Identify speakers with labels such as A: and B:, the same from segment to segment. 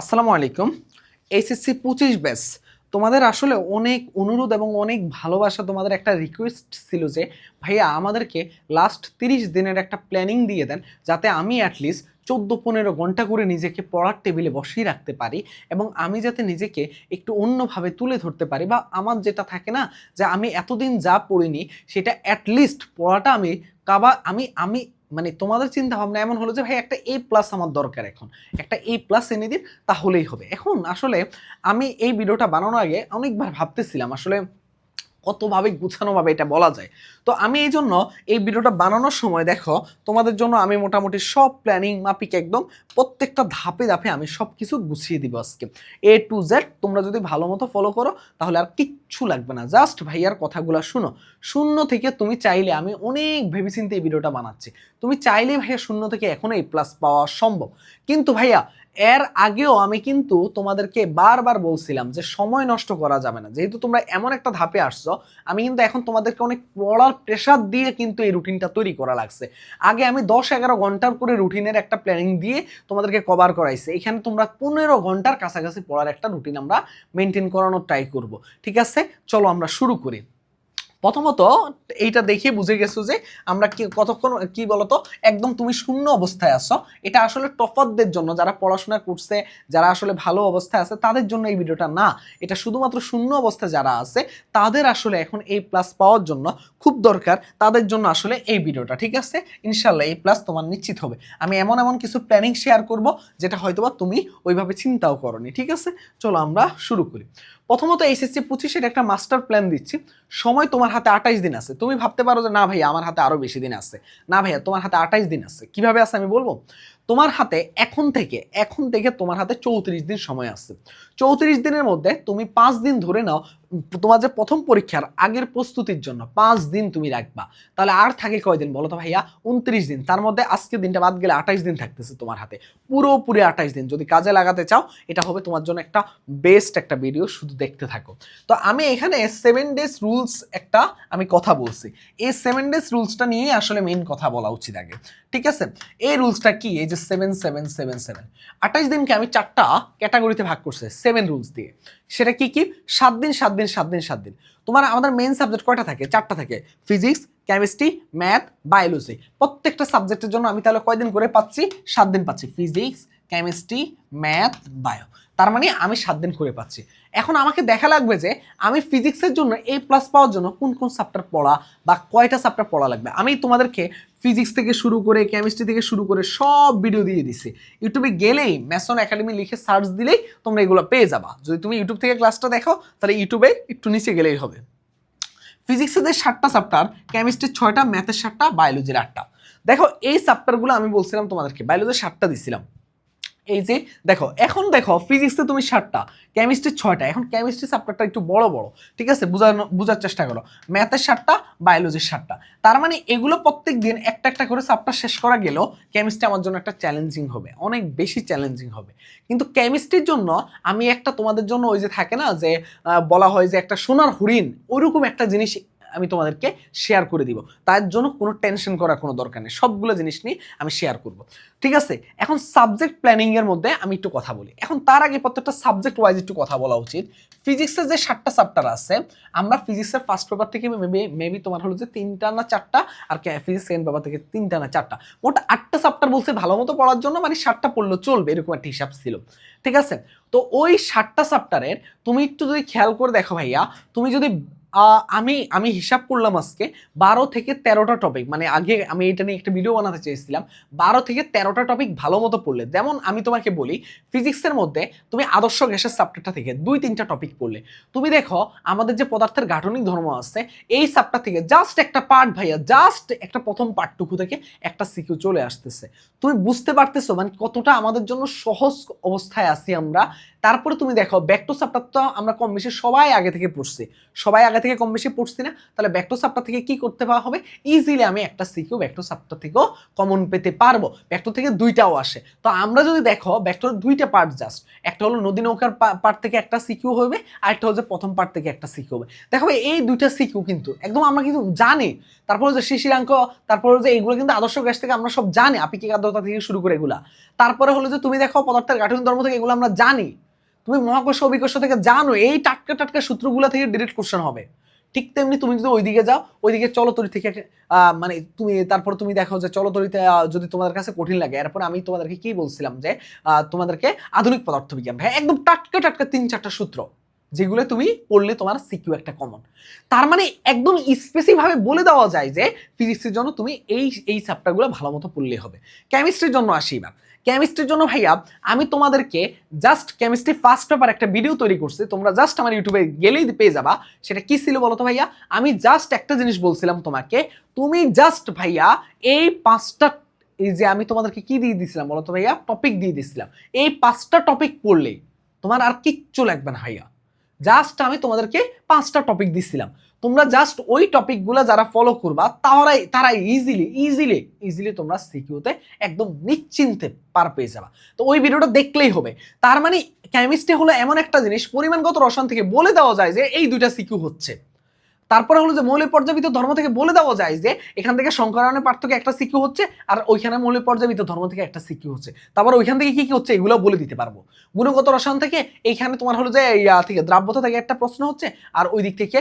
A: আসসালামু আলাইকুম। এইচএসসি পঁচিশ ব্যাস তোমাদের আসলে অনেক অনুরোধ এবং অনেক ভালোবাসা তোমাদের একটা রিকোয়েস্ট ছিল যে, ভাইয়া, আমাদেরকে লাস্ট তিরিশ দিনের একটা প্ল্যানিং দিয়ে দেন, যাতে আমি অ্যাটলিস্ট চোদ্দ পনেরো ঘণ্টা করে নিজেকে পড়ার টেবিলে বসিয়ে রাখতে পারি এবং আমি যাতে নিজেকে একটু অন্যভাবে তুলে ধরতে পারি বা আমার যেটা থাকে না যে, আমি এতদিন যা পড়িনি, সেটা অ্যাটলিস্ট পড়াটা আমি কাবা, আমি আমি মানে তোমাদের চিন্তা ভাবনা এমন হলো যে, ভাই, একটা এ প্লাস আমার দরকার এখন। একটা এ প্লাস এনে দিন, তাহলেই হবে। এখন আসলে আমি এই ভিডিওটা বানানোর আগে অনেকবার ভাবতেছিলাম। আসলে কতভাবে গুছানোভাবে এটা বলা যায়। তো আমি এই জন্য এই ভিডিওটা বানানোর সময় দেখো, তোমাদের জন্য আমি মোটামুটি সব প্ল্যানিং মাপিক একদম প্রত্যেকটা ধাপে ধাপে আমি সব কিছু গুছিয়ে দিব আজকে। এ টু জেড তোমরা যদি ভালো মতো ফলো করো, তাহলে আর কিচ্ছু লাগবে না। জাস্ট ভাইয়ার কথাগুলো শুনো। শূন্য থেকে তুমি চাইলে আমি অনেক ভেবেচিন্তে এই ভিডিওটা বানাচ্ছি। তুমি চাইলে ভাইয়া শূন্য থেকে এখনও এই প্লাস পাওয়া সম্ভব। কিন্তু ভাইয়া এর আগেও আমি কিন্তু তোমাদেরকে বারবার বলছিলাম যে সময় নষ্ট করা যাবে না। যেহেতু তোমরা এমন একটা ধাপে আসছো, আমি কিন্তু এখন তোমাদেরকে অনেক পড়ার প্রেশার দিয়ে কিন্তু এই রুটিনটা তৈরি করা লাগছে। আগে আমি দশ এগারো ঘণ্টার করে রুটিনের একটা প্ল্যানিং দিয়ে তোমাদেরকে কভার করাইছে। এখানে তোমরা পনেরো ঘণ্টার কাছাকাছি পড়ার একটা রুটিন আমরা মেনটেন করানোর ট্রাই করব। ঠিক আছে? চলো আমরা শুরু করি। প্রথমত, এইটা দেখে বুঝে গেছো যে আমরা কি কতক্ষণ, কি বলতো, একদম তুমি শূন্য অবস্থায় আছো। এটা আসলে টপারদের জন্য, যারা পড়াশোনা করছে, যারা আসলে ভালো অবস্থায় আছে, তাদের জন্য এই ভিডিওটা না। এটা শুধুমাত্র শূন্য অবস্থায় যারা আছে, তাদের আসলে এখন এই প্লাস পাওয়ার জন্য খুব দরকার। তাদের জন্য আসলে এই ভিডিওটা ঠিক আছে? ইনশাল্লাহ এই প্লাস তোমার নিশ্চিত হবে। আমি এমন এমন কিছু প্ল্যানিং শেয়ার করব, যেটা হয়তোবা তুমি ওইভাবে চিন্তাও করনি, ঠিক আছে? চলো আমরা শুরু করি। প্রথমত এইচএসসি পঁচিশের একটা মাস্টার প্ল্যান দিচ্ছি। সময় তোমার হাতে আঠাইশ দিন আছে। তুমি ভাবতে পারো যে, না ভাইয়া, আমার হাতে আরও বেশি দিন আছে। না ভাইয়া, তোমার হাতে আঠাইশ দিন আছে। কীভাবে আছে আমি বলব? তোমার হাতে এখন থেকে এখন থেকে তোমার হাতে চৌত্রিশ দিন সময় আছে। চৌত্রিশ দিনের মধ্যে তুমি পাঁচ দিন ধরে নাও তোমার যে প্রথম পরীক্ষার আগের প্রস্তুতির জন্য পাঁচ দিন তুমি রাখবা। তাহলে আর থাকে কয়দিন বলো তো ভাইয়া? উনত্রিশ দিন। তার মধ্যে আজকের দিনটা বাদ গেলে আঠাইশ দিন থাকতেছে তোমার হাতে। পুরোপুরি আঠাইশ দিন। যদি কাজে লাগাতে চাও, এটা হবে তোমার জন্য একটা বেস্ট একটা ভিডিও শুধু দেখতে থাকো। তো আমি এখানে সেভেন ডেজ রুলস একটা আমি কথা বলছি। এই সেভেন ডেজ রুলসটা নিয়েই আসলে মেইন কথা বলা উচিত আগে। ঠিক আছে? এই রুলসটা কি? এই যে সেভেন সেভেন সেভেন সেভেন আঠাইশ দিনকে আমি চারটা ক্যাটাগরিতে ভাগ করছে সেভেন রুলস দিয়ে। সেটা কি কি? সাত দিন সাত দিন সাত দিন সাত দিন। তোমার আমাদের মেন সাবজেক্ট কয়টা থাকে? চারটা থাকে। ফিজিক্স কেমিস্ট্রি ম্যাথ বায়োলজি প্রত্যেকটা সাবজেক্টের জন্য আমি তাহলে কয়দিন করে পাচ্ছি? সাত দিন পাচ্ছি। ফিজিক্স কেমিস্ট্রি ম্যাথ বায়ো তার মানে আমি সাত দিন করে পাচ্ছি। এখন আমাকে দেখা লাগবে যে আমি ফিজিক্সের জন্য এ প্লাস পাওয়ার জন্য কোন কোন চ্যাপ্টার পড়া বা কয়টা চ্যাপ্টার পড়া লাগবে। আমি তোমাদেরকে ফিজিক্স থেকে শুরু করে কেমিস্ট্রি থেকে শুরু করে সব ভিডিও দিয়ে দিছে। ইউটিউবে গেলেই ম্যাসন একাডেমি লিখে সার্চ দিলেই তোমরা এগুলো পেয়ে যাবা। যদি তুমি ইউটিউব থেকে ক্লাসটা দেখো, তাহলে ইউটিউবে একটু নিচে গেলেই হবে। ফিজিক্সের যে সাতটা চ্যাপ্টার কেমিস্ট্রির ছয়টা ম্যাথের সাতটা বায়োলজির আটটা। দেখো, এই চ্যাপ্টারগুলো আমি বলছিলাম তোমাদেরকে বায়োলজির সাতটা দিছিলাম। এই যে, দেখো, এখন দেখো ফিজিক্সে তুমি সাতটা কেমিস্ট্রির ছয়টা, এখন কেমিস্ট্রি চ্যাপ্টারটা একটু বড় বড়, ঠিক আছে? বোঝানো বোঝার চেষ্টা করো। ম্যাথের সাতটা বায়োলজির সাতটা তার মানে এগুলো প্রত্যেক দিন একটা একটা করে চ্যাপ্টার শেষ করা গেলেও কেমিস্ট্রি আমার জন্য একটা চ্যালেঞ্জিং হবে, অনেক বেশি চ্যালেঞ্জিং হবে। কিন্তু কেমিস্ট্রির জন্য আমি একটা তোমাদের জন্য ওই যে থাকে না যে বলা হয় যে একটা সোনার হরিণ, ওইরকম একটা জিনিস আমি তোমাদেরকে শেয়ার করে দিব। তার জন্য কোনো টেনশন করার কোনো দরকার নেই। সবগুলো জিনিস নিয়ে আমি শেয়ার করব। ঠিক আছে? এখন সাবজেক্ট প্ল্যানিং এর মধ্যে আমি একটু কথা বলি। এখন তার আগে প্রত্যেকটা সাবজেক্ট ওয়াইজ একটু কথা বলা উচিত। ফিজিক্সের যে সাতটা চ্যাপ্টার আছে, আমরা ফিজিক্সের ফার্স্ট পেপার থেকে মেবি মেবি তোমার হলো যে তিনটা না চারটা, আর ফিজিক্স সেকেন্ড পেপার থেকে তিনটা না চারটা। মোট আটটা চ্যাপ্টার বলছে ভালো মতো পড়ার জন্য মানে সাতটা পড়লেও চলবে, এরকম একটা হিসাব ছিল। ঠিক আছে? তো ওই সাতটা চ্যাপ্টারের তুমি একটু যদি খেয়াল করে দেখো ভাইয়া, তুমি যদি আমি আমি হিসাব করলাম আজকে বারো থেকে তেরোটা টপিক মানে আগে আমি এটা নিয়ে একটা ভিডিও বানাতে চেয়েছিলাম। বারো থেকে তেরোটা টপিক ভালো মতো পড়লে, যেমন আমি তোমাকে বলি ফিজিক্সের মধ্যে তুমি আদর্শ গ্যাসের সাবজেক্টটা থেকে দুই তিনটা টপিক পড়লে। তুমি দেখো, আমাদের যে পদার্থের গাঠনিক ধর্ম আছে, এই সাবটা থেকে জাস্ট একটা পার্ট ভাইয়া জাস্ট একটা প্রথম পার্টটুকু থেকে একটা সিকিউ চলে আসতেছে। তুমি বুঝতে পারতেছো মানে কতটা আমাদের জন্য সহজ অবস্থায় আছি আমরা? তারপরে তুমি দেখো ব্যাক টু সাবটা তো আমরা কম বেশি সবাই আগে থেকে পড়ছি। সবাই আগে আগে থেকে কম বেশি পড়ছি না, তাহলে ব্যাক টু সাবটা থেকে কি করতে পারা হবে? ইজিলি আমি একটা সিকিউ ব্যাক টু সাবটা থেকেও কমন পেতে পারব। ব্যাক টু থেকে দুইটাও আসে। তো আমরা যদি দেখো ব্যাক টু দুইটা পার্ট জাস্ট একটা হলো নদী নৌকার পার্ট থেকে একটা সিকিউ হবে আর একটা হচ্ছে প্রথম পার্ট থেকে একটা সিকিউ হবে দেখো, এই দুইটা সিকিউ কিন্তু, একদম আমরা কিন্তু জানি। তারপর যে শিশিরাঙ্ক, তারপর যে এগুলো কিন্তু আদর্শ গ্যাস থেকে আমরা সব জানি, আপেক্ষিক আর্দ্রতা থেকে শুরু করে এগুলা। তারপরে হলো যে তুমি দেখো পদার্থের গাঠনিক ধর্ম থেকে এগুলো আমরা জানি। তুমি মহাকর্ষ অভিকর্ষ থেকে জানো, এই টাটকা টাটকা সূত্রগুলো থেকে ডিরেক্ট কোশ্চেন হবে। ঠিক তেমনি তুমি যদি ওইদিকে যাও, ওইদিকে চলতরি থেকে মানে তুমি, তারপর তুমি দেখো যে চলতরিতে যদি তোমাদের কাছে কঠিন লাগে, এরপর আমি তোমাদেরকে কি বলছিলাম যে তোমাদেরকে আধুনিক পদার্থবিজ্ঞান, ভাই, একদম টাটকা টাটকা তিন চারটা সূত্র, যেগুলো তুমি পড়লে তোমার সিকিউ একটা কমন তার মানে একদম স্পেসিফিক ভাবে বলে দেওয়া যায় যে ফিজিক্সের জন্য তুমি এই এই চ্যাপ্টারগুলো ভালো মতো পড়লে হবে। কেমিস্ট্রির জন্য আসি এবার। কেমিস্ট্রির জন্য ভাইয়া, আমি তোমাদেরকে জাস্ট কেমিস্ট্রি ফার্স্ট পেপার একটা ভিডিও তৈরি করছি। তোমরা জাস্ট আমার ইউটিউবে গেলেই পেয়ে যাবা। সেটা কি ছিল বলো তো ভাইয়া? আমি জাস্ট একটা জিনিস বলছিলাম তোমাকে, তুমি জাস্ট ভাইয়া এই পাঁচটা, এই যে আমি তোমাদেরকে কি দিয়ে দিয়েছিলাম বলো তো ভাইয়া? টপিক দিয়ে দিয়েছিলাম এই পাঁচটা টপিক পড়লেই তোমার আর কিচ্ছু লাগবে না ভাইয়া। জাস্ট আমি তোমাদেরকে পাঁচটা টপিক দিছিলাম। তোমরা জাস্ট ওই টপিকগুলো যারা ফলো করবা, তারাই তারা ইজিলি ইজিলি ইজিলি তোমরা সিকিউতে একদম নিশ্চিন্তে পার পেয়ে যাবা। তো ওই ভিডিওটা দেখলেই হবে। তার মানে কেমিস্ট্রি হলো এমন একটা জিনিস, পরিমাণগত রসায়ন থেকে বলে দেওয়া যায় যে এই দুইটা সিকিউ হচ্ছে। তারপরে হলো যে মৌলিক পর্যাবিত ধর্ম থেকে বলে দেওয়া যায় যে এখান থেকে সংকরণের পার্থক্য একটা সিকিউ হচ্ছে, আর ওইখানে মৌলিক পর্যাবিত ধর্ম থেকে একটা সিকিউ হচ্ছে। তারপর ওইখান থেকে কি কি হচ্ছে এগুলো বলে দিতে পারব। গুণগত রসায়ন থেকে এইখানে তোমার হলো যে থেকে দ্রাব্যতা থেকে একটা প্রশ্ন হচ্ছে, আর ওই দিক থেকে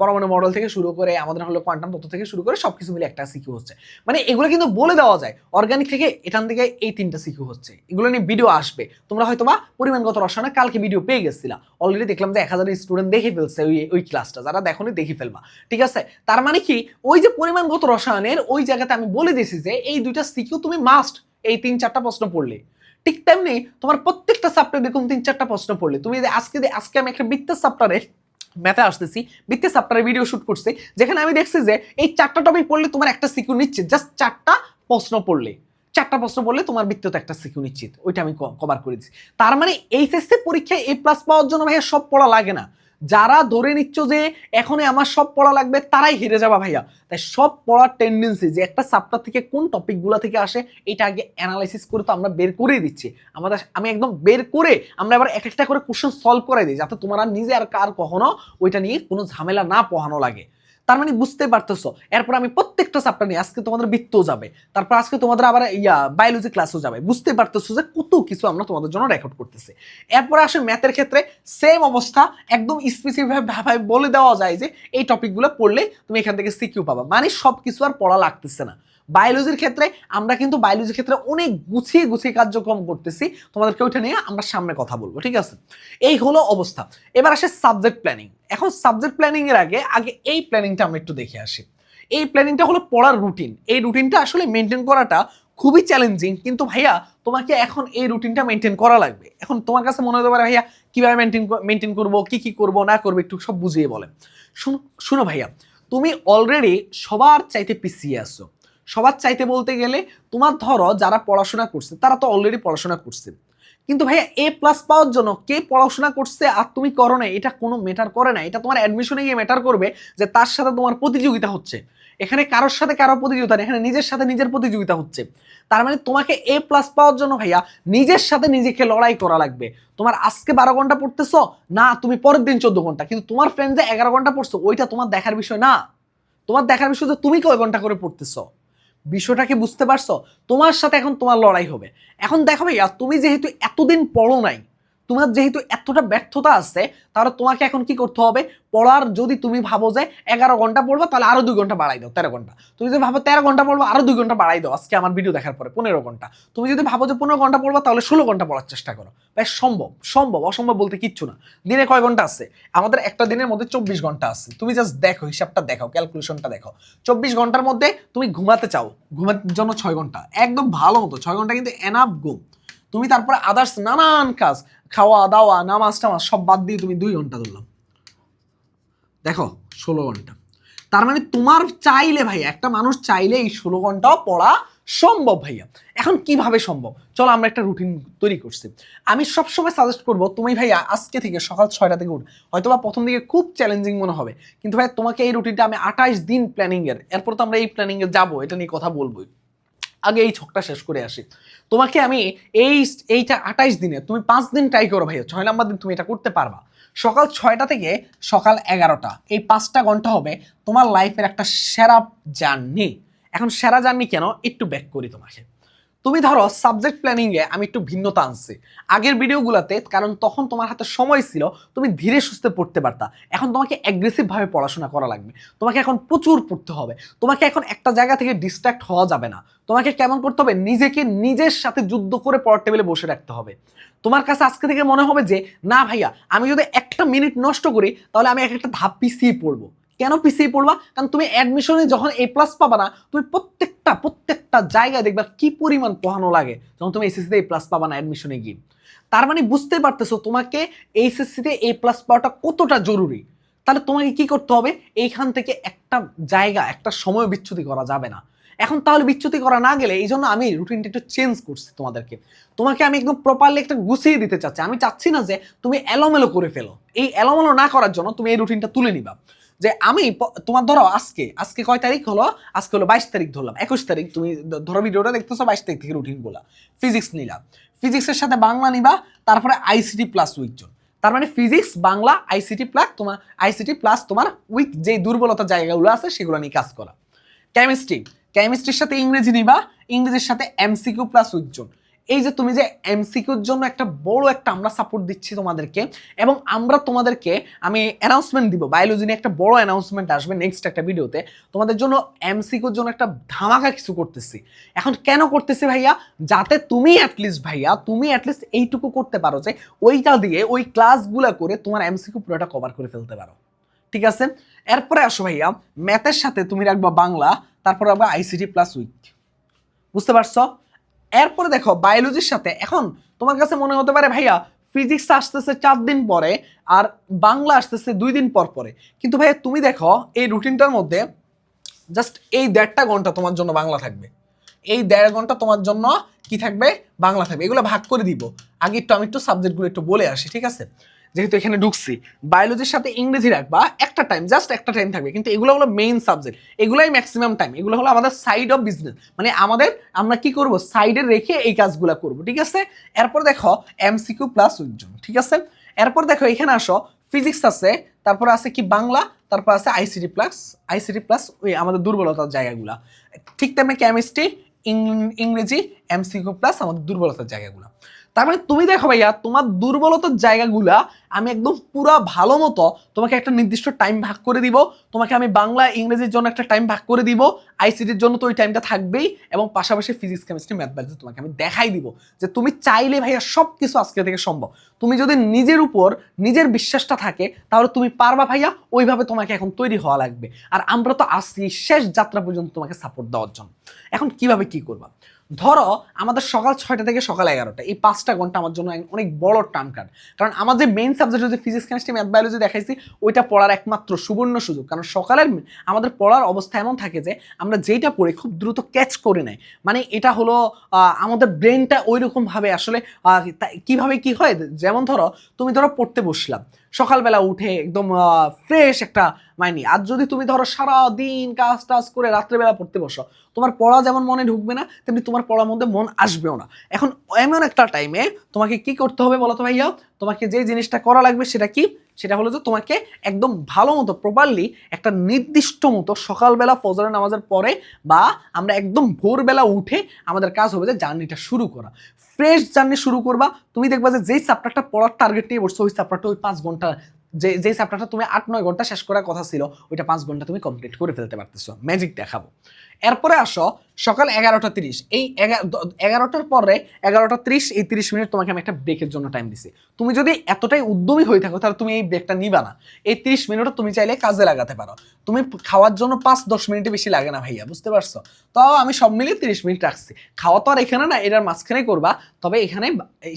A: পরমাণু মডেল থেকে শুরু করে আমাদের হলো কোয়ান্টাম তত্ত্ব থেকে শুরু করে সবকিছু মিলে একটা সিকিউ হচ্ছে। মানে এগুলো কিন্তু বলে দেওয়া যায় অর্গানিক থেকে এখান থেকে এই তিনটা সিকিউ হচ্ছে। এগুলো নিয়ে ভিডিও আসবে। তোমরা হয়তো বা পরিমাণগত রসায়নে কালকে ভিডিও পেয়ে গেছিলা। অলরেডি দেখলাম যে এক হাজার স্টুডেন্ট দেখে ফেলছে ওই ওই ক্লাসটা যারা দেখো দেখে ফেলবা। ঠিক আছে? তার মানে কি? ওই যে পরিমাণগত রসায়নের ওই জায়গাতে আমি বলে দিয়েছি যে এই দুইটা সিকিউ তুমি মাস্ট এই তিন চারটা প্রশ্ন পড়লে। ঠিক তেমনি তোমার প্রত্যেকটা সাপ্টার দেখুন তিন চারটা প্রশ্ন পড়লে। তুমি যে আজকে আজকে আমি একটা বৃত্তের সাপ্টারে ম্যাথে আসতেছি, বৃত্তের সাপ্টারে ভিডিও শুট করছি, যেখানে আমি দেখছি যে এই চারটা টপিক পড়লে তোমার একটা সিকিউ নিচ্ছে জাস্ট চারটা প্রশ্ন পড়লে। চারটা প্রশ্ন পড়লে তোমার বৃত্ততে একটা সিকিউ নিশ্চিত, ওইটা আমি কভার করে দিচ্ছি তার মানে এইচএসসি পরীক্ষায় এ প্লাস পাওয়ার জন্য ভাইয়া সব পড়া লাগে না। যারা ধরে নিচ্ছ যে এখনই আমার সব পড়া লাগবে, তারাই হেরে যাবা ভাইয়া। তাই সব পড়ার টেন্ডেন্সি যে একটা সাপ্টার থেকে কোন টপিকগুলো থেকে আসে, এটা আগে অ্যানালাইসিস করে তো আমরা বের করেই দিচ্ছি। আমাদের, আমি একদম বের করে আমরা এবার এক একটা করে কোশ্চেন সলভ করে দিই, যাতে তোমরা নিজে আর কার কখনো ওইটা নিয়ে কোনো ঝামেলা না পোহানো লাগে। তার মানে বুঝতে পারতেছো। এরপর আমি প্রত্যেকটা চাপটা নিয়ে আজকে তোমাদের বৃত্তও যাবে। তারপর আজকে তোমাদের আবার ইয়া বায়োলজি ক্লাসও যাবে। বুঝতে পারতেছো যে কত কিছু আমরা তোমাদের জন্য রেকর্ড করতেছি। এরপর আসে ম্যাথের ক্ষেত্রে সেম অবস্থা, একদম স্পেসিফিকভাবে বলে দেওয়া যায় যে এই টপিকগুলো পড়লে তুমি এখান থেকে সিকিউ পাবা। মানে সব কিছু আর পড়া লাগতেছে না। বায়োলজির ক্ষেত্রে আমরা কিন্তু বায়োলজির ক্ষেত্রে অনেক গুছিয়ে গুছিয়ে কার্যক্রম করতেছি। তোমাদেরকে ওইটা নিয়ে আমরা সামনে কথা বলব, ঠিক আছে? এই হলো অবস্থা। এবার আসে সাবজেক্ট প্ল্যানিং এখন সাবজেক্ট প্ল্যানিং এর আগে আগে এই প্ল্যানিংটা আমরা একটু দেখে আসি। এই প্ল্যানিংটা হলো পড়ার রুটিন এই রুটিনটা আসলে মেনটেন করাটা খুবই চ্যালেঞ্জিং কিন্তু ভাইয়া, তোমাকে এখন এই রুটিনটা মেনটেন করা লাগবে। এখন তোমার কাছে মনে হতে পারে, ভাইয়া, কীভাবে মেনটেন মেনটেন করব, কী কী করব, না করব, একটু সব বুঝিয়ে বলে শুনো শুনো ভাইয়া, তুমি অলরেডি সবার চাইতে পিছিয়ে আসছো সবার চাইতে বলতে গেলে তোমার ধরো যারা পড়াশোনা করছে, তারা তো অলরেডি পড়াশোনা করছে। কিন্তু ভাইয়া এ প্লাস পাওয়ার জন্য কে পড়াশোনা করছে আর তুমি করো না, এটা কোনো ম্যাটার করে না। এটা তোমার অ্যাডমিশনে গিয়ে ম্যাটার করবে যে তার সাথে তোমার প্রতিযোগিতা হচ্ছে। এখানে কারোর সাথে কারোর প্রতিযোগিতা এখানে নিজের সাথে নিজের প্রতিযোগিতা হচ্ছে। তার মানে তোমাকে এ প্লাস পাওয়ার জন্য ভাইয়া নিজের সাথে নিজেকে লড়াই করা লাগবে। তোমার আজকে বারো ঘণ্টা পড়তেছো, না, তুমি পরের দিন চোদ্দ ঘণ্টা। কিন্তু তোমার ফ্রেন্ড যে এগারো ঘণ্টা পড়ছো, ওইটা তোমার দেখার বিষয় না। তোমার দেখার বিষয় যে তুমি কয় ঘণ্টা করে পড়তেছো। বিষয়টা কি বুঝতে পারছ? তোমার সাথে এখন তোমার লড়াই হবে। এখন দেখো ভাইয়া, তুমি যেহেতু এতদিন পড়ো নাই তোমার যেহেতু এতটা ব্যর্থতা আছে, তাহলে তোমাকে এখন কি করতে হবে? পড়ার যদি তুমি ভাবো যে এগারো ঘণ্টা পড়ব, তাহলে আরও দুই ঘণ্টা বাড়াই দাও, তেরো ঘণ্টা। তুমি যদি ভাবো তেরো ঘণ্টা পড়ব, আরও দুই ঘণ্টা বাড়াই দাও, আজকে আমার ভিডিও দেখার পরে পনেরো ঘণ্টা। তুমি যদি ভাবো যে পনেরো ঘণ্টা পড়ব, তাহলে ষোলো ঘণ্টা পড়ার চেষ্টা করো। ভাই, সম্ভব সম্ভব, অসম্ভব বলতে কিচ্ছু না। দিনে কয় ঘণ্টা আছে? আমাদের একটা দিনের মধ্যে চব্বিশ ঘণ্টা আছে। তুমি জাস্ট দেখো, হিসাবটা দেখো ক্যালকুলেশনটা দেখো চব্বিশ ঘণ্টার মধ্যে তুমি ঘুমাতে চাও ঘুমার জন্য ছয় ঘণ্টা। একদম ভালো মতো, ছয় ঘণ্টা কিন্তু এনাফ ঘুম। তুমি তারপরে আদার্স নানান কাজ, খাওয়া, দাওয়া, নামাজ টামাজ সব বাদ দিয়ে তুমি দুই ঘণ্টা ধরলাম। দেখো, ষোলো ঘণ্টা। তার মানে তোমার চাইলে ভাই একটা মানুষ চাইলে এই ষোলো ঘন্টাও পড়া সম্ভব ভাইয়া। এখন কীভাবে সম্ভব? চলো আমরা একটা রুটিন তৈরি করছি। আমি সবসময় সাজেস্ট করব, তুমি ভাইয়া আজকে থেকে সকাল ছয়টা থেকে উঠ। হয়তো বা প্রথম দিকে খুব চ্যালেঞ্জিং মনে হবে। কিন্তু ভাই তোমাকে এই রুটিনটা আমি আঠাইশ দিন প্ল্যানিংয়ের এরপর তো আমরা এই প্ল্যানিংয়ে যাব, এটা নিয়ে কথা বলবোই। আগে এই ছকটা শেষ করে আসি। তোমাকে আমি এই, এইটা আঠাইশ দিনে, তুমি পাঁচ দিন ট্রাই করো ভাইয়া, ছয় নম্বর দিন তুমি এটা করতে পারবা। সকাল ছয়টা থেকে সকাল এগারোটা, এই পাঁচটা ঘণ্টা হবে তোমার লাইফের একটা সেরা জার্নি এখন সেরা জার্নি কেন? একটু ব্যাক করি তোমাকে। তুমি ধরো সাবজেক্ট প্ল্যানিংয়ে আমি একটু ভিন্নতা আনছি। আগের ভিডিওগুলোতে কারণ তখন তোমার হাতে সময় ছিল, তুমি ধীরে সুস্থে পড়তে পারতা। এখন তোমাকে অ্যাগ্রেসিভভাবে পড়াশোনা করা লাগবে। তোমাকে এখন প্রচুর পড়তে হবে। তোমাকে এখন একটা জায়গা থেকে ডিস্ট্র্যাক্ট হওয়া যাবে না। তোমাকে কেমন করতে হবে? নিজেকে নিজের সাথে যুদ্ধ করে পড়ার টেবিলে বসে রাখতে হবে। তোমার কাছে আজকে থেকে মনে হবে যে, না ভাইয়া, আমি যদি একটা মিনিট নষ্ট করি, তাহলে আমি এক একটা ধাপ পিছিয়ে পড়ব। কেন পিছিয়ে পড়বা? কারণ তুমি অ্যাডমিশনে যখন এ প্লাস পাবা না, তুমি প্রত্যেকটা প্রত্যেকটা জায়গায় দেখবা কি পরিমাণ পড়ানো লাগে যখন তুমি এসএসসিতে এ প্লাস পাবা না অ্যাডমিশনে গিয়ে। তার মানে বুঝতে পারতেছো তোমাকে এইচএসসিতে এ প্লাস পাওয়াটা কতটা জরুরি? তাহলে তোমাকে কি করতে হবে? এইখান থেকে একটা জায়গা, একটা সময় বিচ্যুতি করা যাবে না। এখন তাহলে বিচ্যুতি করা না গেলে এই জন্য আমি রুটিনটা একটু চেঞ্জ করছি তোমাদেরকে। তোমাকে আমি একদম প্রপারলি একটা গুছিয়ে দিতে চাচ্ছি। আমি চাচ্ছি না যে তুমি এলোমেলো করে ফেলো। এই এলোমেলো না করার জন্য তুমি এই রুটিনটা তুলে নিবা। যে আমি তোমার ধরো আজকে আজকে কয় তারিখ হলো? আজকে হলো বাইশ তারিখ ধরলাম। একুশ তারিখ তুমি ধরো ভিডিওটা দেখতেছো বাইশ তারিখ থেকে রুটিনগুলা। ফিজিক্স নিলা। ফিজিক্সের সাথে বাংলা নিবা, তারপরে আইসিটি প্লাস উইকজন তার মানে ফিজিক্স বাংলা আইসিটি প্লাস তোমার আইসিটি প্লাস তোমার উইক যে দুর্বলতা জায়গাগুলো আছে সেগুলো নিয়ে কাজ করা। কেমিস্ট্রি কেমিস্ট্রির সাথে ইংরেজি নিবা, ইংরেজির সাথে এমসিকিউ প্লাস উজ্জ্বল। এই যে তুমি যে এমসিকিউর জন্য একটা বড় একটা আমরা সাপোর্ট দিচ্ছি তোমাদেরকে, এবং আমরা তোমাদেরকে আমি অ্যানাউন্সমেন্ট দিব বায়োলজি নিয়ে একটা বড় অ্যানাউন্সমেন্ট আসবে নেক্সট একটা ভিডিওতে তোমাদের জন্য এমসিকিউর জন্য একটা ধামাকা কিছু করতেছি। এখন কেন করতেছি ভাইয়া? যাতে তুমি অ্যাটলিস্ট ভাইয়া, তুমি অ্যাটলিস্ট এইটুকু করতে পারো যে ওইটা দিয়ে ওই ক্লাসগুলো করে তোমার এমসিকিউ পুরোটা কভার করে ফেলতে পারো। ঠিক আছে? এরপরে আসো ভাইয়া ম্যাথের সাথে তুমি রাখবা বাংলা তারপর রাখবা আইসিটি প্লাস উইক বুঝতে পারছ? এরপরে দেখো বায়োলজির সাথে, এখন তোমার কাছে মনে হতে পারে, ভাইয়া ফিজিক্স আসতেছে চার দিন পরে আর বাংলা আসতেছে দুই দিন পর পরে। কিন্তু ভাইয়া, তুমি দেখো, এই রুটিনটার মধ্যে জাস্ট এই দেড়টা ঘণ্টা তোমার জন্য বাংলা থাকবে। এই দেড় ঘণ্টা তোমার জন্য কি থাকবে? বাংলা থাকবে। এগুলো ভাগ করে দিব। আগে একটু, আমি একটু সাবজেক্টগুলো একটু বলে আসি, ঠিক আছে? যেহেতু এখানে ঢুকছি বায়োলজির সাথে ইংরেজি রাখবা, একটা টাইম জাস্ট একটা টাইম থাকবে। কিন্তু এগুলো হলো মেইন সাবজেক্ট এগুলাই ম্যাক্সিমাম টাইম এগুলো হলো আমাদের সাইড অফ বিজনেস মানে আমাদের, আমরা কি করব? সাইডে রেখে এই কাজগুলো করব, ঠিক আছে? এরপর দেখো এমসিকিউ প্লাস উজ্জন ঠিক আছে? এরপর দেখো, এখানে আসো ফিজিক্স আছে, তারপর আছে কি বাংলা, তারপর আছে আইসিটি প্লাস আইসিটি প্লাস ওই আমাদের দুর্বলতার জায়গাগুলো। ঠিক তেমনি কেমিস্ট্রি ইংরেজি এমসিকিউ প্লাস আমাদের দুর্বলতার জায়গাগুলো। তার মানে তুমি দেখো ভাইয়া, তোমার দুর্বলতার জায়গাগুলা আমি একদম পুরো ভালো মতো তোমাকে একটা নির্দিষ্ট টাইম ভাগ করে দিব। তোমাকে আমি বাংলা, ইংরেজির জন্য একটা টাইম ভাগ করে দিব। আইসিটির জন্য তো ওই টাইমটা থাকবেই এবং পাশাপাশি ফিজিক্স কেমিস্ট্রি ম্যাথ বায়োলজি তোমাকে আমি দেখাই দিব যে তুমি চাইলে ভাইয়া সব কিছু আজকে থেকে সম্ভব। তুমি যদি নিজের উপর নিজের বিশ্বাসটা থাকে, তাহলে তুমি পারবা ভাইয়া ওইভাবে তোমাকে এখন তৈরি হওয়া লাগবে। আর আমরা তো আসছি শেষ যাত্রা পর্যন্ত তোমাকে সাপোর্ট দেওয়ার জন্য। এখন কীভাবে কি করবা? ধরো আমাদের সকাল ছয়টা থেকে সকাল এগারোটা, এই পাঁচটা ঘণ্টা আমার জন্য অনেক বড় টার্ম কার্ড কারণ আমার যে মেইন সাবজেক্ট হচ্ছে ফিজিক্স কেমিস্ট্রি ম্যাথ বায়োলজি দেখাইছি, ওইটা পড়ার একমাত্র সুবর্ণ সুযোগ। কারণ সকালের আমাদের পড়ার অবস্থা এমন থাকে যে, আমরা যেইটা পড়ি খুব দ্রুত ক্যাচ করে নেয়। মানে এটা হলো আমাদের ব্রেনটা ওই রকমভাবে আসলে কীভাবে কি হয়? যেমন ধরো, তুমি ধরো পড়তে বসলাম। সকালবেলা উঠে একদম ফ্রেশ একটা মাইনি আর যদি তুমি ধরো সারা দিন কাজ টাজ করে রাত্রেবেলা পড়তে বসো, তোমার পড়া যেমন মনে ঢুকবে না, তেমনি তোমার পড়ার মধ্যে মন আসবেও না। এখন এমন একটা টাইমে তোমাকে কি করতে হবে বলো তো ভাইয়া? তোমাকে যে জিনিসটা করা লাগবে সেটা কি? সেটা হলো যে তোমাকে একদম ভালো মতো প্রপারলি একটা নির্দিষ্ট মতো সকালবেলা ফজরের নামাজের পরে বা আমরা একদম ভোরবেলা উঠে আমাদের কাজ হবে যে জার্নিটা শুরু করা। ফ্রেশ জার্নি শুরু করবা। তুমি দেখবা যে যেই চ্যাপ্টারটা পড়ার টার্গেট নিয়ে বসছো, ওই চ্যাপ্টারটা ওই পাঁচ ঘণ্টা, যে, যেই চ্যাপ্টারটা তুমি আট, নয় ঘণ্টা শেষ করার কথা ছিল, ওইটা পাঁচ ঘণ্টা তুমি কমপ্লিট করে ফেলতে পারতেছো। ম্যাজিক দেখাবো। এরপরে আসো, সকাল এগারোটা তিরিশ। এই এগারোটার পরে এগারোটা ত্রিশ, এই তিরিশ মিনিট তোমাকে আমি একটা ব্রেকের জন্য টাইম দিছি। তুমি যদি এতটাই উদ্যমী হয়ে থাকো, তাহলে তুমি এই ব্রেকটা নিবা না। এই তিরিশ মিনিটও তুমি চাইলে কাজে লাগাতে পারো। তুমি খাওয়ার জন্য পাঁচ, দশ মিনিটে বেশি লাগে না ভাইয়া, বুঝতে পারছ? তো আমি সব মিলিয়ে তিরিশ মিনিট রাখছি। খাওয়া তো আর এখানে না, এটার মাঝখানে করবা। তবে এখানে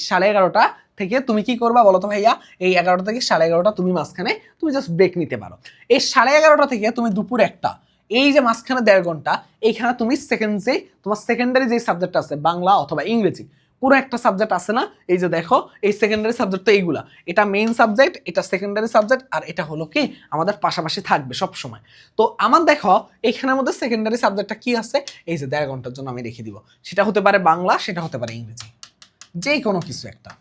A: সাড়ে এগারোটা থেকে তুমি কি করবা বলো তো ভাইয়া? এই এগারোটা থেকে সাড়ে এগারোটা তুমি মাঝখানে তুমি জাস্ট ব্রেক নিতে পারো। এই সাড়ে এগারোটা থেকে তুমি দুপুর একটা এই যে মাঝখানে দেড় ঘণ্টা, এইখানে তুমি সেকেন্ড যে, তোমার সেকেন্ডারি যে সাবজেক্ট আছে, বাংলা অথবা ইংরেজি পুরো একটা সাবজেক্ট আছে না, এই যে দেখো, এই সেকেন্ডারি সাবজেক্ট তো এইগুলা। এটা মেইন সাবজেক্ট এটা সেকেন্ডারি সাবজেক্ট আর এটা হলো কি, আমাদের পাশাপাশি থাকবে সব সময় তো আমার দেখো, এইখানের মধ্যে সেকেন্ডারি সাবজেক্টটা কি আছে, এই যে দেড় ঘণ্টার জন্য আমি রেখে দিব। সেটা হতে পারে বাংলা, সেটা হতে পারে ইংরেজি। যে কোনো কিছু একটা।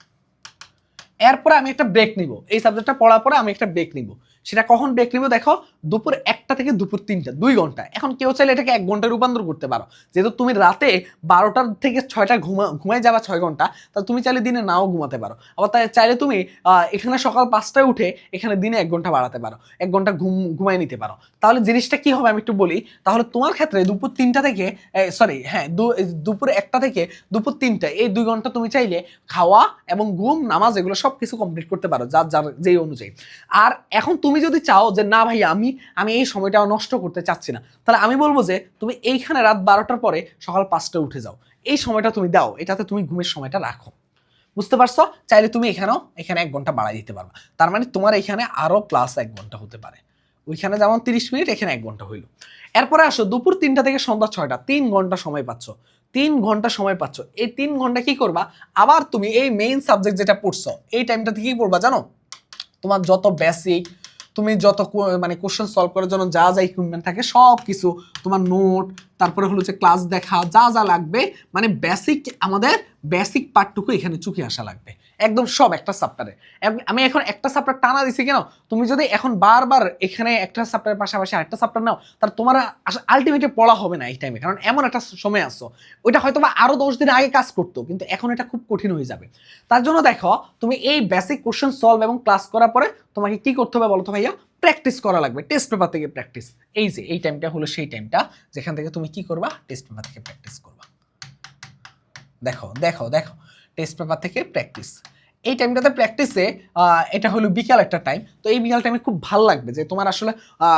A: এরপরে আমি একটা ব্রেক নিব। এই সাবজেক্টটা পড়ার পরে আমি একটা ব্রেক নিব। সেটা কখন ব্রেক নিব দেখো? দুপুর একটা থেকে দুপুর তিনটা, দুই ঘণ্টা। এখন কেউ চাইলে এটাকে এক ঘণ্টা রূপান্তর করতে পারো। যেহেতু তুমি রাতে বারোটার থেকে ছয়টা ঘুমা ঘুমাই যাবা ছয় ঘণ্টা, তা তুমি চাইলে দিনে নাও ঘুমাতে পারো। আবার তাই চাইলে তুমি এখানে সকাল পাঁচটায় উঠে এখানে দিনে এক ঘণ্টা বাড়াতে পারো। এক ঘণ্টা ঘুম ঘুমাই নিতে পারো। তাহলে জিনিসটা কি হবে আমি একটু বলি। তাহলে তোমার ক্ষেত্রে দুপুর তিনটা থেকে সরি হ্যাঁ দুপুর একটা থেকে দুপুর তিনটা এই দুই ঘণ্টা তুমি চাইলে খাওয়া এবং ঘুম, নামাজ এগুলো সব কিছু কমপ্লিট করতে পারো, যার যার যেই অনুযায়ী। আর এখন তুমি যদি চাও যে না ভাই আমি আমি এই সময়টা নষ্ট করতে চাচ্ছি না, তাহলে আমি বলব যে তুমি এইখানে রাত বারোটার পরে সকাল পাঁচটা উঠে যাও। এই সময়টা তুমি দাও, এটাতে তুমি ঘুমের সময়টা রাখো। বুঝতে পারছ? চাইলে তুমি এখানেও, এখানে এক ঘণ্টা বাড়াই দিতে পারবা। তার মানে তোমার এখানে আরও প্লাস এক ঘণ্টা হতে পারে। ওইখানে যেমন তিরিশ মিনিট, এখানে এক ঘণ্টা হইল। এরপরে আসো, দুপুর তিনটা থেকে সন্ধ্যা ছয়টা, তিন ঘণ্টা সময় পাচ্ছ। তিন ঘণ্টা সময় পাচ্ছ। এই তিন ঘণ্টা কি করবা? আবার তুমি এই মেইন সাবজেক্ট যেটা পড়ছো, এই টাইমটাতে কি পড়বা জানো? তোমার যত বেসিক তুমি যত মানে কোশ্চেন সলভ করার জন্য যা যা ইকুইপমেন্ট থাকে, সব কিছু, তোমার নোট তারপরে হলো যে ক্লাস দেখা, যা যা লাগবে মানে বেসিক আমাদের বেসিক পার্টটুকু এখানে চুকে আসা লাগবে। একদম সব একটা সাপ্টারে আমি এখন একটা সাপ্টার টানা দিছি কেন? তুমি যদি এখন বারবার এখানে একটা সাপ্টারের পাশাপাশি আরেকটা সাপ্টার নাও, তাহলে তোমার আলটিমেটলি পড়া হবে না এই টাইমে কারণ এমন একটা সময় আসছো ওইটা হয়তো বা আরও দশ দিন আগে কাজ করতো, কিন্তু এখন এটা খুব কঠিন হয়ে যাবে। তার জন্য দেখো, তুমি এই বেসিক কোশ্চেন সলভ এবং ক্লাস করার পরে তোমাকে কি করতে হবে বলো তো ভাইয়া? প্র্যাকটিস করা লাগবে টেস্ট পেপার থেকে প্র্যাকটিস এই যে, এই টাইমটা হলো সেই টাইমটা যেখান থেকে তুমি কি করবা? টেস্ট পেপার থেকে প্র্যাকটিস করবা। দেখো দেখো দেখো। টেস্ট পেপার থেকে প্র্যাকটিস এই টাইমটাতে প্র্যাকটিসে এটা হলো বিকাল একটা টাইম তো এই বিকাল টাইমে খুব ভালো লাগবে যে তোমার আসলে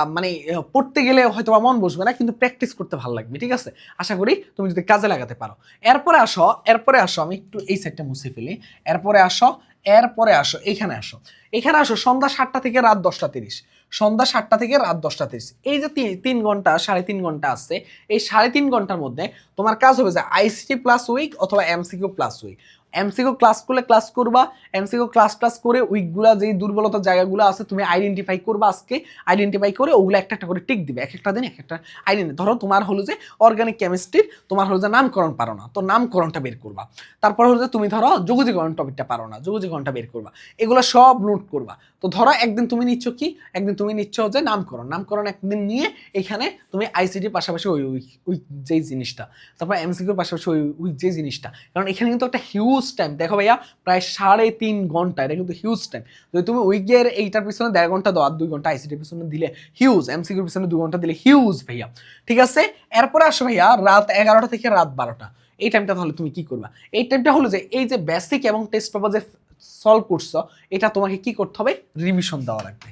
A: মানে পড়তে গেলে হয়তো বা মন বসবে না, কিন্তু প্র্যাকটিস করতে ভালো লাগবে, ঠিক আছে? আশা করি তুমি যদি কাজে লাগাতে পারো। এরপরে আসো এরপরে আসো, আমি একটু এই সাইডটা মুছে ফেলি। এরপরে আসো এরপরে আসো, এখানে আসো। এখানে আসো, সন্ধ্যা সাতটা থেকে রাত দশটা তিরিশ। সন্ধ্যা সাতটা থেকে রাত দশটা তিরিশ। এই যে তিন- ঘণ্টা, সাড়ে তিন ঘণ্টা আছে, এই সাড়ে তিন ঘণ্টার মধ্যে তোমার কাজ হবে যে আইসিটি প্লাস উইক অথবা MCQ plus week MCQ class করলে ক্লাস করবা এমসিকিউ ক্লাস ক্লাস করে উইকগুলা যেই দুর্বলতা জায়গাগুলো আছে তুমি আইডেন্টিফাই করবা আজকে আইডেন্টিফাই করে ওগুলো একটা একটা করে টিক দিবে, এক একটা দিন এক একটা আইডেন্টি ধরো তোমার হলো যে অর্গানিক কেমিস্ট্রির তোমার হলো যে নামকরণ পারো না, তো নামকরণটা বের করবা। তারপর হলো যে তুমি ধরো যোগজীকরণ টপিকটা পারো না, যোগজীকরণটা বের করবা। এগুলো সব নোট করবা। তো ধরো একদিন তুমি নিচ্ছ কি? একদিন তুমি নিচ্ছ যে নামকরণ। নামকরণ একদিন নিয়ে এখানে তুমি আইসিটির পাশাপাশি ওই উইক যেই জিনিসটা, তারপর এমসিকিউর পাশাপাশি ওই উইক যে জিনিসটা। কারণ এখানে কিন্তু একটা হিউজ টাইম দেখো ভাইয়া, প্রায় সাড়ে তিন ঘণ্টা, এটা কিন্তু হিউজ টাইম যদি তুমি উইকের এইটার পিছনে দেড় ঘণ্টা দাও আর দুই ঘণ্টা আইসিটির পিছনে দিলে হিউজ এমসিকিউর পিছনে দু ঘণ্টা দিলে হিউজ ভাইয়া। ঠিক আছে? এরপরে আসো ভাইয়া, রাত এগারোটা থেকে রাত বারোটা। এই টাইমটা তাহলে তুমি কি করবা? এই টাইমটা হলো যে এই যে বেসিক এবং টেস্ট পেপার যে সলভ করছ, এটা তোমাকে কি করতে হবে? রিভিশন দেওয়া লাগবে।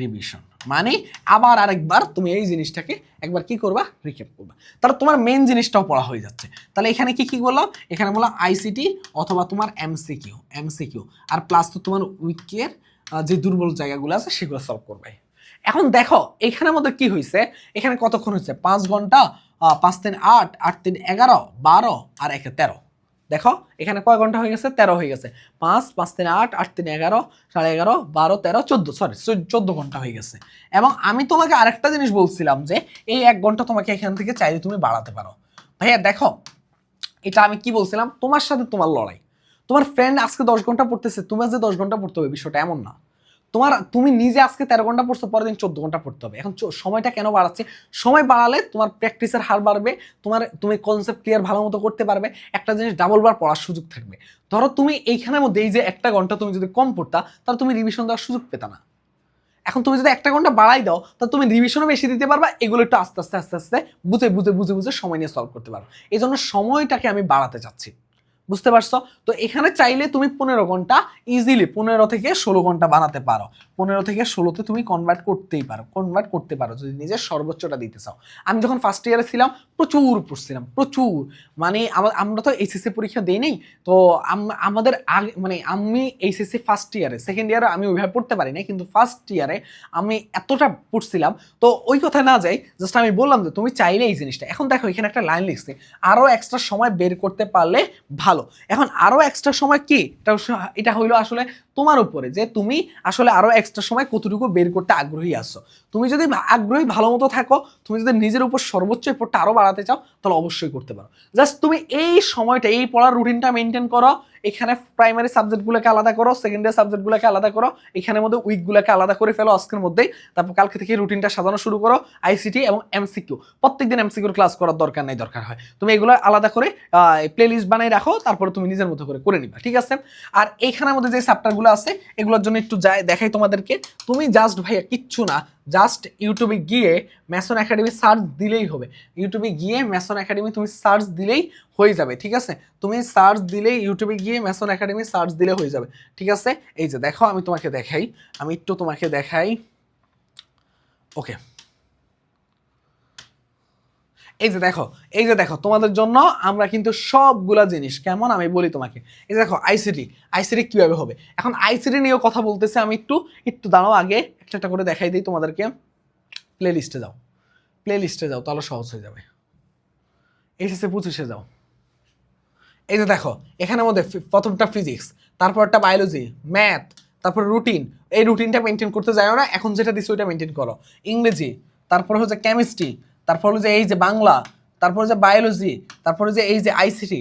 A: রিভিশন মানে আবার আরেকবার তুমি এই জিনিসটাকে একবার কি করবা? রিক্যাপ করবা। তাহলে তোমার মেন জিনিসটাও পড়া হয়ে যাচ্ছে। তাহলে এখানে কি কি বললাম? এখানে বললাম আইসিটি অথবা তোমার এমসিকিউ এমসিকিউ আর প্লাস তো তোমার উইকের যে দুর্বল জায়গাগুলো আছে, সেগুলো সলভ করবে। এখন দেখো, এখানের মধ্যে কি হয়েছে? এখানে কতক্ষণ হয়েছে? পাঁচ ঘণ্টা পাঁচ তিন আট আট তিন এগারো, বারো, আর একে তেরো। দেখো, এখানে কয় ঘণ্টা হয়ে গেছে? তেরো হয়ে গেছে। পাঁচ পাঁচ তিন আট আট তিন এগারো, সাড়ে এগারো, বারো, তেরো, চোদ্দ সরি চোদ্দ ঘণ্টা হয়ে গেছে। এবং আমি তোমাকে আরেকটা জিনিস বলছিলাম যে, এই এক ঘণ্টা তোমাকে এখান থেকে চাইলে তুমি বাড়াতে পারো। ভাইয়া, দেখো, এটা আমি কি বলছিলাম? তোমার সাথে তোমার লড়াই। তোমার ফ্রেন্ড আজকে দশ ঘণ্টা পড়তেছে, তোমার যে দশ ঘণ্টা পড়তে হবে, বিষয়টা এমন না। তোমার, তুমি নিজে আজকে তেরো ঘণ্টা পড়ছো, পরের দিন চোদ্দ ঘণ্টা পড়তে হবে। এখন সময়টা কেন বাড়াচ্ছে? সময় বাড়ালে তোমার প্র্যাকটিসের হার বাড়বে, তোমার, তুমি কনসেপ্ট ক্লিয়ার ভালো মতো করতে পারবে, একটা জিনিস ডাবল বার পড়ার সুযোগ থাকবে। ধরো তুমি এইখানের মধ্যে এই যে একটা ঘণ্টা তুমি যদি কম পড়তা, তাহলে তুমি রিভিশন দেওয়ার সুযোগ পেতা না। এখন তুমি যদি একটা ঘণ্টা বাড়াই দাও তাহলে তুমি রিভিশনও বেশি দিতে পারবা, এগুলো একটু আস্তে আস্তে আস্তে আস্তে, বুঝে বুঝে বুঝে বুঝে সময় নিয়ে সলভ করতে পারো এই জন্য সময়টাকে আমি বাড়াতে চাচ্ছি। বুঝতে পারছ? তো এখানে চাইলে তুমি পনেরো ঘণ্টা ইজিলি পনেরো থেকে ষোলো ঘণ্টা বানাতে পারো। পনেরো থেকে ষোলোতে তুমি কনভার্ট করতেই পারো। কনভার্ট করতে পারো, যদি নিজের সর্বোচ্চটা দিতে চাও। আমি যখন ফার্স্ট ইয়ারে ছিলাম, প্রচুর পড়ছিলাম প্রচুর। মানে আমা- আমরা তো এইচএসসি পরীক্ষা দিই নেই, তো আমাদের আগে মানে আমি এইচএসসি ফার্স্ট ইয়ারে সেকেন্ড ইয়ারে আমি ওইভাবে পড়তে পারি না কিন্তু ফার্স্ট ইয়ারে আমি এতটা পড়ছিলাম তো ওই কথা না যাই জাস্ট আমি বললাম যে, তুমি চাইলে এই জিনিসটা। এখন দেখো, এখানে একটা লাইন লিখছে আরও এক্সট্রা সময় বের করতে পারলে ভালো। এখন আরও এক্সট্রা সময় কি? এটা এটা হইল আসলে তোমার উপরে যে তুমি আসলে আরও এক্সট্রা সময় কতটুকু বের করতে আগ্রহী আসো তুমি যদি আগ্রহী ভালো মতো থাকো, তুমি যদি নিজের উপর সর্বোচ্চ এফোর্টটা আরও বাড়াতে চাও, তাহলে অবশ্যই করতে পারো। জাস্ট তুমি এই সময়টা, এই পড়ার রুটিনটা মেনটেন করো এখানে প্রাইমারি সাবজেক্টগুলোকে আলাদা করো সেকেন্ডারি সাবজেক্টগুলোকে আলাদা করো, এখানের মধ্যে উইকগুলোকে আলাদা করে ফেলো আজকের মধ্যেই। তারপর কালকে থেকে রুটিনটা সাজানো শুরু করো আইসিটি এবং এমসিকিউ প্রত্যেকদিন এমসিকিউর ক্লাস করার দরকার নেই, দরকার হয়। তুমি এগুলো আলাদা করে প্লে লিস্ট বানিয়ে রাখো, তারপরে তুমি নিজের মতো করে করে নিবা, ঠিক আছে? আর এইখানের মধ্যে যে চ্যাপ্টারগুলো আছে, এগুলোর জন্য একটু যাই, দেখাই তোমাদেরকে। তুমি জাস্ট ভাইয়া কিচ্ছু না জাস্ট ইউটিউবে গিয়ে ম্যাসন একাডেমি সার্চ দিলেই হবে। ইউটিউবে গিয়ে ম্যাসন একাডেমি তুমি সার্চ দিলেই হয়ে যাবে, ঠিক আছে? তুমি সার্চ দিলেই ইউটিউবে গিয়ে ম্যাসন একাডেমি সার্চ দিলে হয়ে যাবে, ঠিক আছে? এই যে দেখো, আমি তোমাকে দেখাই, আমি একটু তোমাকে দেখাই। ওকে এই যে দেখো, এই যে দেখো, তোমাদের জন্য আমরা কিন্তু সবগুলা জিনিস, কেমন আমি বলি তোমাকে। এই যে দেখো আইসিটি আইসিটি কীভাবে হবে? এখন আইসিটি নিয়েও কথা বলতেছে, আমি একটু একটু দাঁড়াও আগে, একটা একটা করে দেখাই দিই তোমাদেরকে। প্লে লিস্টে যাও। প্লে লিস্টে যাও, তাহলে সহজ হয়ে যাবে। এসএসসি পঁচিশে যাও। এই যে দেখো, এখানের মধ্যে প্রথমটা ফিজিক্স তারপরটা বায়োলজি ম্যাথ তারপর রুটিন এই রুটিনটা মেনটেন করতে যাও না, এখন যেটা দিচ্ছি ওইটা মেনটেন করো। ইংরেজি, তারপর হচ্ছে কেমিস্ট্রি তারপর যে এই যে বাংলা, তারপর যে বায়োলজি তারপর যে এই যে আইসিটি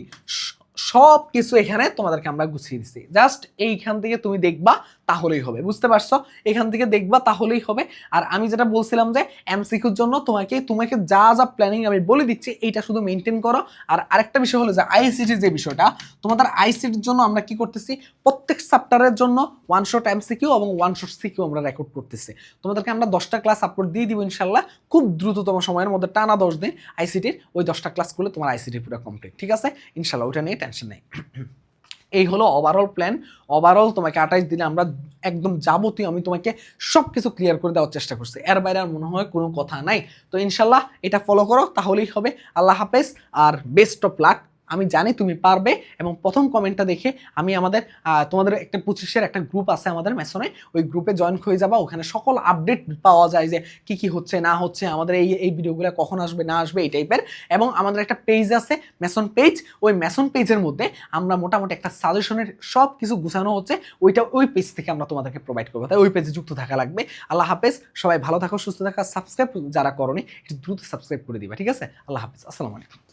A: সব কিছু এখানে তোমাদেরকে আমরা গুছিয়ে দিচ্ছি জাস্ট এইখান থেকে তুমি দেখবা তাহলেই হবে, বুঝতে পারছ? এখান থেকে দেখবা তাহলেই হবে। আর আমি যেটা বলছিলাম যে এমসিকিউর জন্য তোমাকে তোমাকে যা যা প্ল্যানিং আমি বলে দিচ্ছি, এইটা শুধু মেনটেন করো। আর আরেকটা বিষয় হলো যে আইসিটি যে বিষয়টা, তোমাদের আইসিটির জন্য আমরা কি করতেছি? প্রত্যেক চ্যাপ্টারের জন্য ওয়ান শট এমসিকিউ এবং ওয়ান শট সিকিউ আমরা রেকর্ড করতেছি। তোমাদেরকে আমরা দশটা ক্লাস আপলোড দিয়ে দিব ইনশাল্লাহ খুব দ্রুততম সময়ের মধ্যে, টানা দশ দিন আইসিটির ওই দশটা ক্লাস করলে তোমার আইসিটি পুরো কমপ্লিট ঠিক আছে? ইনশাল্লাহ ওইটা নিয়ে টেনশন নেই। এই হলো ওভারঅল প্ল্যান ওভারঅল তোমাকে আঠাইশ দিনে আমরা একদম যাবতীয় আমি তোমাকে সব কিছু ক্লিয়ার করে দেওয়ার চেষ্টা করছি। এর বাইরে আর মনে হয় কোনো কথা নাই। তো ইনশাল্লাহ এটা ফলো করো, তাহলেই হবে। আল্লাহ হাফেজ, আর বেস্ট অফ লাক আমি জানি তুমি পারবে এবং প্রথম কমেন্টটা দেখে আমি আমাদের তোমাদের একটা পঁচিশের একটা গ্রুপ আছে আমাদের মেসনে ওই গ্রুপে জয়েন হয়ে যাবা। ওখানে সকল আপডেট পাওয়া যায় যে কি কি হচ্ছে, না হচ্ছে, আমাদের এই এই ভিডিওগুলো কখন আসবে, না আসবে, এই টাইপের এবং আমাদের একটা পেজ আছে মেসন পেজ ওই মেসন পেজের মধ্যে আমরা মোটামুটি একটা সাজেশনের সব কিছু গুছানো হচ্ছে। ওইটা ওই পেজ থেকে আমরা তোমাদেরকে প্রোভাইড করব। তাই ওই পেজে যুক্ত থাকা লাগবে। আল্লাহ হাফেজ। সবাই ভালো থাকো, সুস্থ থাকা। সাবস্ক্রাইব যারা করনি দ্রুত সাবস্ক্রাইব করে দিবা, ঠিক আছে? আল্লাহ হাফেজ। আসসালামু আলাইকুম।